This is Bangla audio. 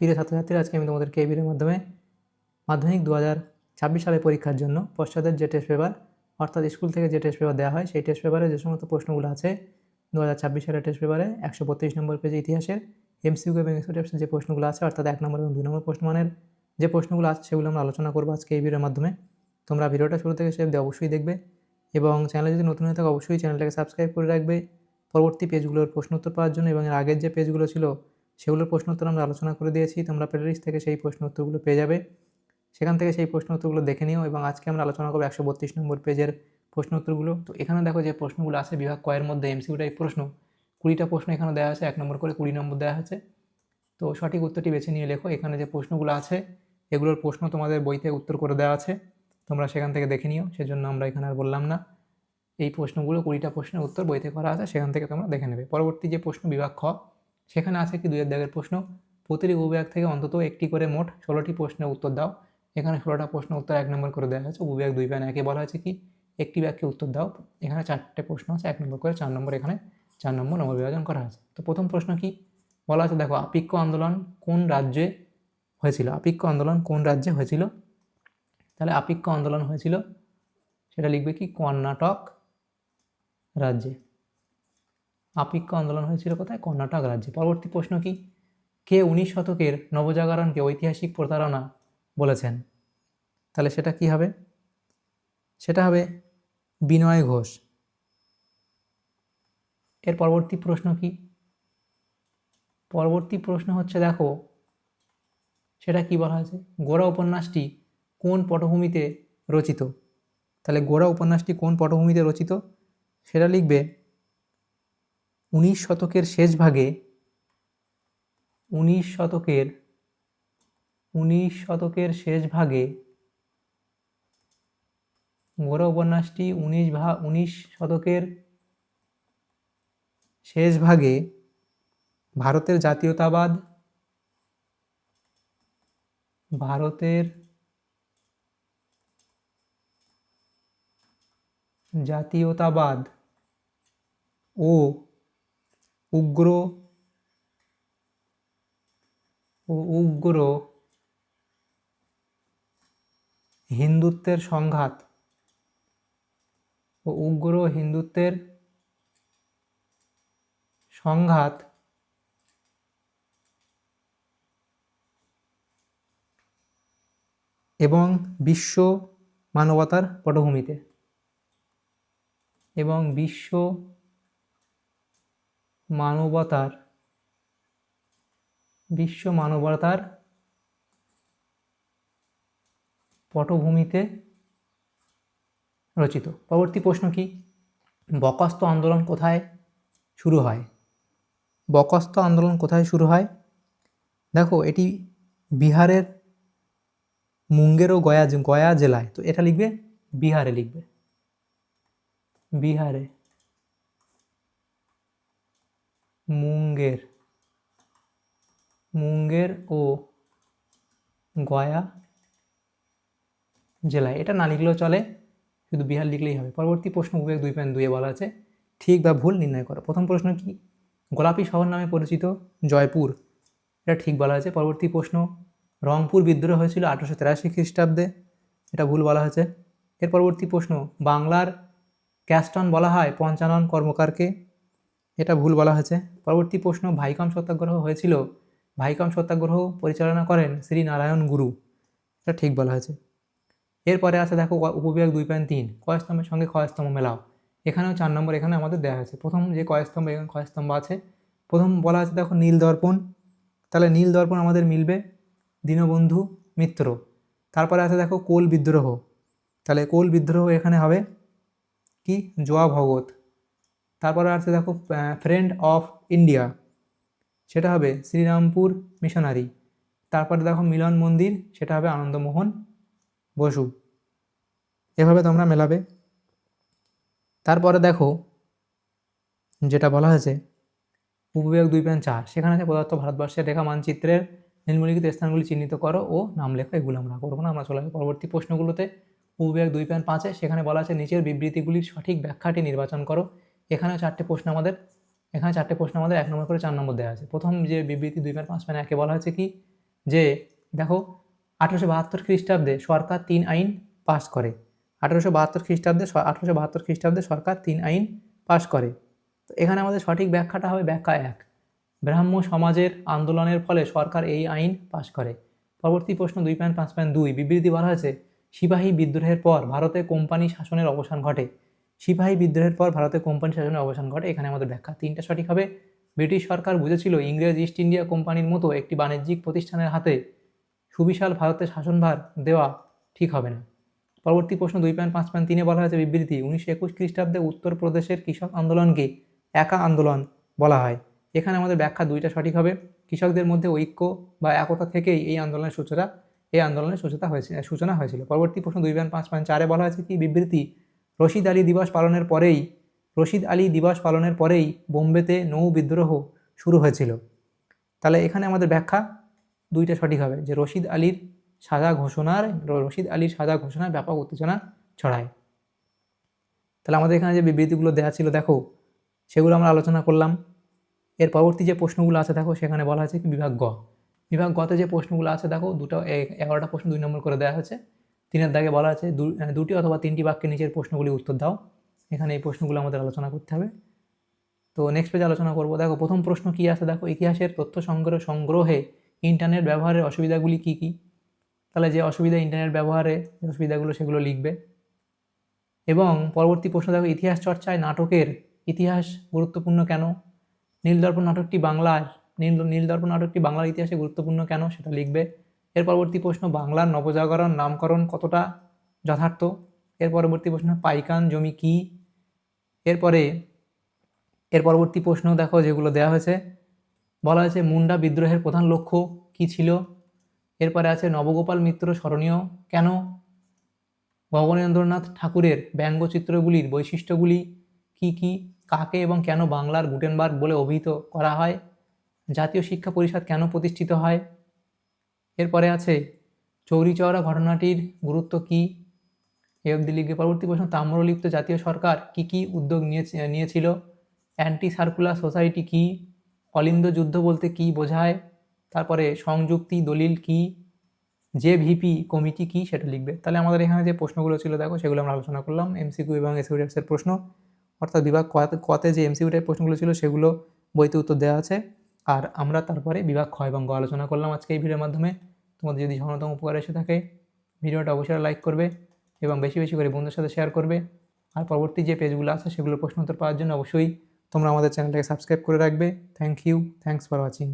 প্রিয় ছাত্রছাত্রীরা, আজকে আমি তোমাদের কেবির মাধ্যমে মাধ্যমিক দু হাজার ছাব্বিশ সালের পরীক্ষার জন্য পশ্চাতের যে টেস্ট পেপার অর্থাৎ স্কুল থেকে যে টেস্ট পেপার দেওয়া হয়, সেই টেস্ট পেপারে যে সমস্ত প্রশ্নগুলো আছে, দু হাজার ছাব্বিশ সালের টেস্ট পেপারে একশো বত্রিশ নম্বর পেজে ইতিহাসের এমসিউ এবং এক্সপোটেপসের যে প্রশ্নগুলো আছে, অর্থাৎ এক নম্বর এবং দুই নম্বর প্রশ্নমানের যে প্রশ্নগুলো আছে, সেগুলো আমরা আলোচনা করব আজকে এই ভিডিওর মাধ্যমে। তোমরা ভিডিওটা শুরু থেকে দিয়ে অবশ্যই দেখবে এবং চ্যানেলে যদি নতুন হয়ে থাকে, অবশ্যই চ্যানেলটাকে সাবস্ক্রাইব করে রাখবে। পরবর্তী পেজগুলোর প্রশ্ন উত্তর পাওয়ার জন্য এবং এর আগের যে পেজগুলো ছিল সেগুলোর প্রশ্ন উত্তর আমরা আলোচনা করে দিয়েছি। তোমরা প্লেলিস্ট থেকে সেই প্রশ্ন উত্তরগুলো পেয়ে যাবে। সেখান থেকে সেই প্রশ্ন উত্তরগুলো দেখে নিও এবং আজকে আমরা আলোচনা করব একশো বত্রিশ নম্বর পেজের প্রশ্ন উত্তরগুলো। তো এখানে দেখো যে প্রশ্নগুলো আছে, বিভাগ কয়ের মধ্যে এমসিউ টাইপ প্রশ্ন। কুড়িটা প্রশ্ন এখানে দেওয়া আছে, এক নম্বর করে কুড়ি নম্বর দেওয়া আছে। তো সঠিক উত্তরটি বেছে নিয়ে লেখো। এখানে যে প্রশ্নগুলো আছে, এগুলোর প্রশ্ন তোমাদের বইতে উত্তর করে দেওয়া আছে। তোমরা সেখান থেকে দেখে নিও, সেজন্য আমরা এখানে আর বললাম না। এই প্রশ্নগুলো কুড়িটা প্রশ্নের উত্তর বইতে করা আছে, সেখান থেকে তোমরা দেখে নেবে। পরবর্তী যে প্রশ্ন, বিভাগ খ সেখানে আছে কি দুয়ের দাগের প্রশ্ন? প্রতিটি উপবিভাগ থেকে অন্তত একটি করে মোট ষোলোটি প্রশ্নের উত্তর দাও। এখানে ষোলোটা প্রশ্ন উত্তর এক নম্বর করে দেওয়া হয়েছে। উপবিভাগ দুই প্যান একে বলা হয়েছে কি? একটি ব্যাগকে উত্তর দাও। এখানে চারটে প্রশ্ন আছে, এক নম্বর করে চার নম্বর এখানে চার নম্বর নববিভাজন করা আছে তো প্রথম প্রশ্ন কি? বলা আছে দেখো, আপিক্য আন্দোলন কোন রাজ্যে হয়েছিল? আপিক্য আন্দোলন কোন রাজ্যে হয়েছিল? তাহলে আপিক্য আন্দোলন হয়েছিল, সেটা লিখবে কি? কর্ণাটক রাজ্যে। আপিক্য আন্দোলন হয়েছিল কোথায়? কর্ণাটক রাজ্যে। পরবর্তী প্রশ্ন কি? কে উনিশ শতকের নবজাগরণকে ঐতিহাসিক প্রতারণা বলেছেন? তাহলে সেটা কি হবে? সেটা হবে বিনয় ঘোষ। এর পরবর্তী প্রশ্ন কি? পরবর্তী প্রশ্ন হচ্ছে, দেখো, সেটা কি বলা হয়েছে? গোড়া উপন্যাসটি কোন পটভূমিতে রচিত? তাহলে গোড়া উপন্যাসটি কোন পটভূমিতে রচিত? সেটা লিখবে উনিশ শতকের শেষ ভাগে, উনিশ শতকের উনিশ শতকের শেষ ভাগে গোড়া উপন্যাসটি উনিশ ভা, উনিশ শতকের শেষ ভাগে ভারতের জাতীয়তাবাদ ভারতের জাতীয়তাবাদ ও উগ্র উগ্র হিন্দুত্বের সংঘাত ও উগ্র হিন্দুত্বের সংঘাত এবং বিশ্ব মানবতার পটভূমিতে এবং বিশ্ব মানবতার, বিশ্ব মানবতার পটভূমিতে রচিত। পরবর্তী প্রশ্ন কি? বকস্ত আন্দোলন কোথায় শুরু হয়? বকস্ত আন্দোলন কোথায় শুরু হয়? দেখো, এটি বিহারের মুঙ্গের ও গয়া গয়া জেলায়। তো এটা লিখবে বিহারে লিখবে। বিহারে। মুঙ্গের মুঙ্গের ও গয়া জেলায়। এটা না লিখলেও চলে শুধু বিহার লিখলেই হবে। পরবর্তী প্রশ্ন বিভাগ দুই পয়েন্ট দুয়ে বলা আছে, ঠিক বা ভুল নির্ণয় করো। প্রথম প্রশ্ন কি? গোলাপি শহর নামে পরিচিত জয়পুর। এটা ঠিক বলা আছে। পরবর্তী প্রশ্ন, রংপুর বিদ্রোহ হয়েছিল আঠারোশো তেরাশি খ্রিস্টাব্দে। এটা ভুল বলা হয়েছে। এর পরবর্তী প্রশ্ন, বাংলার ক্যাস্টন বলা হয় পঞ্চানন কর্মকারকে? এটা ভুল বলা হয়েছে। পরবর্তী প্রশ্ন, ভাইকম সত্যাগ্রহ হয়েছিল? ভাইকম সত্যাগ্রহ পরিচালনা করেন শ্রী নারায়ণ গুরু। এটা ঠিক বলা হয়েছে। এরপরে আছে দেখো উপবিভাগ দুই পয়েন্ট তিন। কয়স্তম্ভের সঙ্গে ক্ষয়স্তম্ভ মেলাও। এখানেও চার নম্বর, এখানে আমাদের দেওয়া হয়েছে। প্রথম যে কয়স্তম্ভ এখানে কয়স্তম্ভ আছে। প্রথম বলা আছে দেখো নীল দর্পণ। তাহলে নীল দর্পণ আমাদের মিলবে দীনবন্ধু মিত্র। তারপরে আছে দেখো কোল বিদ্রোহ। তাহলে কোল বিদ্রোহ এখানে হবে কি? জোয়া ভগত তারপরে আছে দেখো ফ্রেন্ড অফ ইন্ডিয়া সেটা হবে শ্রীরামপুর মিশনারি তারপরে দেখো মিলন মন্দির, সেটা হবে আনন্দমোহন বসু, এভাবে তোমরা মেলাবে। তারপরে দেখো, যেটা বলা হয়েছে উপবিভাগ দুই পয়েন্ট চার, সেখানে আছে পদার্থ ভারতবর্ষের রেখা মানচিত্রের নিম্নলিখিত স্থানগুলি চিহ্নিত করো ও নাম লেখো, এগুলো আমরা করব না, আমরা চলে যাব পরবর্তী প্রশ্নগুলোতে। উপবিভাগ দুই পয়েন্ট পাঁচে, সেখানে বলা আছে নিচের বিবৃতিগুলির সঠিক ব্যাখ্যাটি নির্বাচন করো। এখানেও চারটে প্রশ্ন আমাদের, এখানে চারটে প্রশ্ন আমাদের, এক নম্বর করে চার নম্বর দেওয়া আছে। প্রথম যে বিবৃতি দুই পয়েন্ট পাঁচ পয়েন্ট একে বলা হয়েছে কি? যে দেখো, আঠেরোশো বাহাত্তর খ্রিস্টাব্দে সরকার তিন আইন পাস করে। আঠেরোশো বাহাত্তর খ্রিস্টাব্দে আঠেরোশো বাহাত্তর খ্রিস্টাব্দে সরকার তিন আইন পাস করে। তো এখানে আমাদের সঠিক ব্যাখ্যাটা হবে ব্যাখ্যা এক। ব্রাহ্ম সমাজের আন্দোলনের ফলে সরকার এই আইন পাস করে। পরবর্তী প্রশ্ন দুই পয়েন্ট পাঁচ পয়েন্ট দুই। বিবৃতি বলা হয়েছে, সিপাহী বিদ্রোহের পর ভারতে কোম্পানি শাসনের অবসান ঘটে। সিপাহী বিদ্রোহের পর ভারতে কোম্পানি শাসনের অবসান ঘটে। এখানে আমাদের ব্যাখ্যা তিনটা সঠিক হবে। ব্রিটিশ সরকার বুঝেছিল ইংরেজ ইস্ট ইন্ডিয়া কোম্পানির মতো একটি বাণিজ্যিক প্রতিষ্ঠানের হাতে সুবিশাল ভারতের শাসনভার দেওয়া ঠিক হবে না। পরবর্তী প্রশ্ন দুই পয়েন্ট পাঁচ পয়েন্ট তিনে বলা হয়েছে বিবৃতি। উনিশশো একুশ খ্রিস্টাব্দে উত্তরপ্রদেশের কৃষক আন্দোলনকে একা আন্দোলন বলা হয়। এখানে আমাদের ব্যাখ্যা দুইটা সঠিক হবে। কৃষকদের মধ্যে ঐক্য বা একতা থেকেই এই আন্দোলনের সূচনা, এই আন্দোলনের সূচনা হয়েছে, সূচনা হয়েছিল। পরবর্তী প্রশ্ন দুই পয়েন্ট পাঁচ পয়েন্ট চারে বলা হয়েছে কি? বিবৃতি রশিদ আলী দিবস পালনের পরেই, রশিদ আলী দিবস পালনের পরেই বোম্বেতে নৌ বিদ্রোহ শুরু হয়েছিল। তাহলে এখানে আমাদের ব্যাখ্যা দুইটা সঠিক হবে, যে রশিদ আলীর সাজা ঘোষণার, রশিদ আলীর সাজা ঘোষণায় ব্যাপক উত্তেজনা ছড়ায়। তাহলে আমাদের এখানে যে বিবৃতিগুলো দেওয়া ছিল, দেখো, সেগুলো আমরা আলোচনা করলাম। এর পরবর্তী যে প্রশ্নগুলো আছে, দেখো, সেখানে বলা হয়েছে কি, বিভাগ গ। বিভাগ গতে যে প্রশ্নগুলো আছে, দেখো, দুটো এগারোটা প্রশ্ন দুই নম্বর করে দেওয়া হয়েছে। তিনের দাগে বলা আছে দুটি অথবা তিনটি বাক্যের নিচের প্রশ্নগুলি উত্তর দাও। এখানে এই প্রশ্নগুলো আমাদের আলোচনা করতে হবে। তো নেক্সট পেজে আলোচনা করব। দেখো, প্রথম প্রশ্ন কী আছে? দেখো, ইতিহাসের তথ্য সংগ্রহ, সংগ্রহে ইন্টারনেট ব্যবহারের অসুবিধাগুলি কী কী? তাহলে যে অসুবিধা ইন্টারনেট ব্যবহারে, যে অসুবিধাগুলো সেগুলো লিখবে। এবং পরবর্তী প্রশ্ন, দেখো, ইতিহাস চর্চায় নাটকের ইতিহাস গুরুত্বপূর্ণ কেন? নীলদর্পণ নাটকটি বাংলার, নীল, নীলদর্পণ নাটকটি বাংলার ইতিহাসে গুরুত্বপূর্ণ কেন? সেটা লিখবে। এর পরবর্তী প্রশ্ন, বাংলার নবজাগরণ নামকরণ কতটা যথার্থ? এর পরবর্তী প্রশ্ন, পাইকান জমি কী? এরপরে এর পরবর্তী প্রশ্ন দেখো যেগুলো দেওয়া হয়েছে। বলা হয়েছে, মুন্ডা বিদ্রোহের প্রধান লক্ষ্য কী ছিল? এরপরে আছে, নবগোপাল মিত্র স্মরণীয় কেন? গগনেন্দ্রনাথ ঠাকুরের ব্যঙ্গচিত্রগুলির বৈশিষ্ট্যগুলি কি কি? কাকে এবং কেন বাংলার গুটেনবার্গ বলে অভিহিত করা হয়? জাতীয় শিক্ষা পরিষদ কেন প্রতিষ্ঠিত হয়? এরপরে আছে চৌরি চৌরা ঘটনাটির গুরুত্ব কী? এ অবধি লিখবে। পরবর্তী প্রশ্ন, তাম্রলিপ্ত জাতীয় সরকার কি কি উদ্যোগ নিয়েছে, নিয়েছিল? অ্যান্টি সার্কুলার সোসাইটি কি? অলিন্দ যুদ্ধ বলতে কি বোঝায়? তারপরে সংযুক্তি দলিল কি? যে ভিপি কমিটি কি, সেটা লিখবে। তাহলে আমাদের এখানে যে প্রশ্নগুলো ছিল, দেখো, সেগুলো আমরা আলোচনা করলাম। এমসিকিউ এবং এসিউ টাইপসের প্রশ্ন। অর্থাৎ বিভাগ কতে যে এমসিকিউ টাইপ প্রশ্নগুলো ছিল, সেগুলো বইতে উত্তর দেওয়া আছে। আর আমরা তারপরে বিভাগ ক্ষয় এবং আলোচনা করলাম আজকে এই ভিডিওর মাধ্যমে। তোমাদের যদি সামান্যতম উপকার এসে থাকে, ভিডিওটা অবশ্যই লাইক করবে এবং বেশি বেশি করে বন্ধুদের সাথে শেয়ার করবে। আর পরবর্তী যে পেজগুলো আছে সেগুলোর প্রশ্ন উত্তর পাওয়ার জন্য অবশ্যই তোমরা আমাদের চ্যানেলটাকে সাবস্ক্রাইব করে রাখবে। Thank you thanks for watching